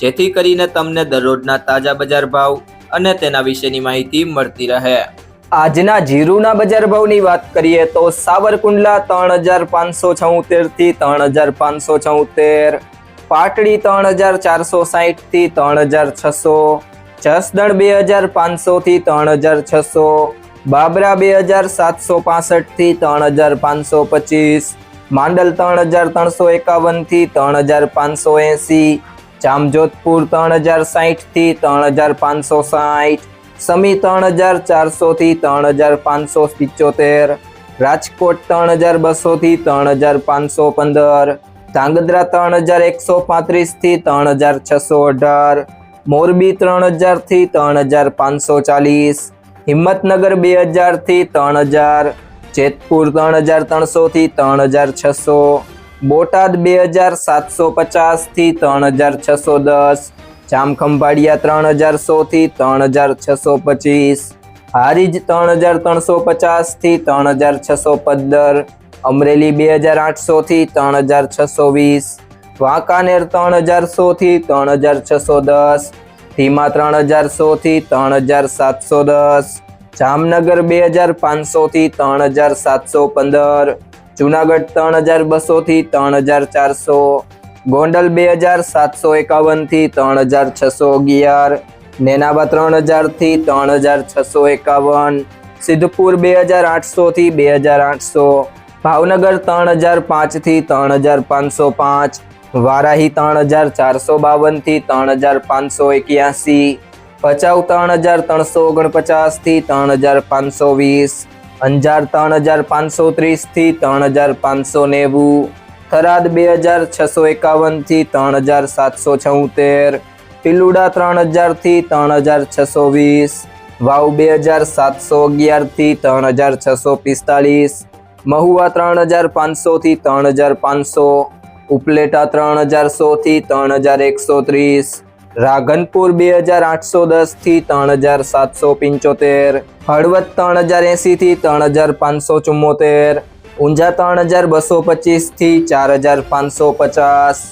જેથી કરીને તમને દરરોજના તાજા બજાર ભાવ અને તેના વિશેની માહિતી મળતી રહે. આજના જીરુના બજાર ભાવની વાત કરીએ તો સાવરકુંડલા ત્રણ હજાર પાંચસો છોતેરથી ત્રણ હજાર પાંચસો છોતેર, પાટડી ત્રણ હજાર ચારસો સાહીઠથી ત્રણ હજાર છસો, જસદણ બે હજાર પાંચસો થી ત્રણ હજાર છસો, બાબરા બે હજાર સાતસો પાસઠથી ત્રણ હજાર પાંચસો પચીસ, માંડલ ત્રણ હજાર ત્રણસો એકાવનથી ત્રણ હજાર પાંચસો એંસી જામજોધપુર ત્રણ હજાર સાહીઠથી ત્રણ હજાર પાંચસો સાહીઠ સમી ત્રણ હજાર ચારસો થી ત્રણ હજાર પાંચસો પિચોતેર રાજકોટ ત્રણ હજાર બસો થી ત્રણ હજાર પાંચસો પંદર ધાંગધ્રા ત્રણ હજાર એકસો પાંત્રીસથી ત્રણ હજાર છસો અઢાર મોરબી ત્રણ હજારથી ત્રણ હજાર પાંચસો ચાલીસ હિંમતનગર બે હજારથી ત્રણ હજાર જેતપુર ત્રણ હજાર ત્રણસો થી ત્રણ હજાર છસો બોટાદ બે હજાર સાતસો પચાસથી ત્રણ હજાર છસો દસ જામખંભાળિયા ત્રણ હજાર સો થી ત્રણ હજાર છસો પચીસ હારીજ ત્રણ હજાર ત્રણસો પચાસથી ત્રણ હજાર છસો પંદર અમરેલી બે હજાર આઠસો થી ત્રણ હજાર છસો વીસ વાંકાનેર ત્રણ હજાર સો થી ત્રણ હજાર છસો દસ ધીમા ત્રણ હજાર સો થી ત્રણ હજાર સાતસો દસ જામનગર બે હજાર પાંચસો થી ત્રણ હજાર સાતસો પંદર જુનાગઢ ત્રણ હજાર બસો થી ત્રણ હજાર ચારસો ગોંડલ બે હજાર સાતસો એકાવનથી ત્રણ હજાર છસો અગિયાર નેનાબા ત્રણ હજારથી ત્રણ હજાર છસો એકાવન સિદ્ધપુર બે હજાર આઠસો થી બે હજાર આઠસો ભાવનગર ત્રણ હજાર પાંચથી ત્રણ હજાર પાંચસો પાંચ વારાહી ત્રણ હજાર ચારસો બાવનથી ત્રણ હજાર પાંચસો એક્યાસી ભચાઉ ત્રણ હજાર ત્રણસો ઓગણપચાસથી ત્રણ હજાર પાંચસો વીસ અંજાર ત્રણ હજાર પાંચસો ત્રીસથી ત્રણ હજાર પાંચસો નેવું થરાદ બે હજાર છસો એકાવનથી ત્રણ હજાર સાતસો છોતેર પિલુડા ત્રણ હજારથી ત્રણ હજાર છસો વીસ વાવ બે હજાર સાતસો અગિયારથી ત્રણ હજાર છસો પિસ્તાળીસ મહુવા ત્રણ હજાર પાંચસોથી ત્રણ હજાર પાંચસો ઉપલેટા ત્રણ હજાર સોથી ત્રણ હજાર એકસો ત્રીસ રાધનપુર બે હજાર આઠસો દસથી ત્રણ હજાર સાતસો પંચોતેર, હળવદ ત્રણ હજાર એંસીથી ત્રણ હજાર પાંચસો ચુમ્મોતેર, ઊંઝા ત્રણ હજાર બસો પચીસથી ચાર હજાર પાંચસો પચાસ.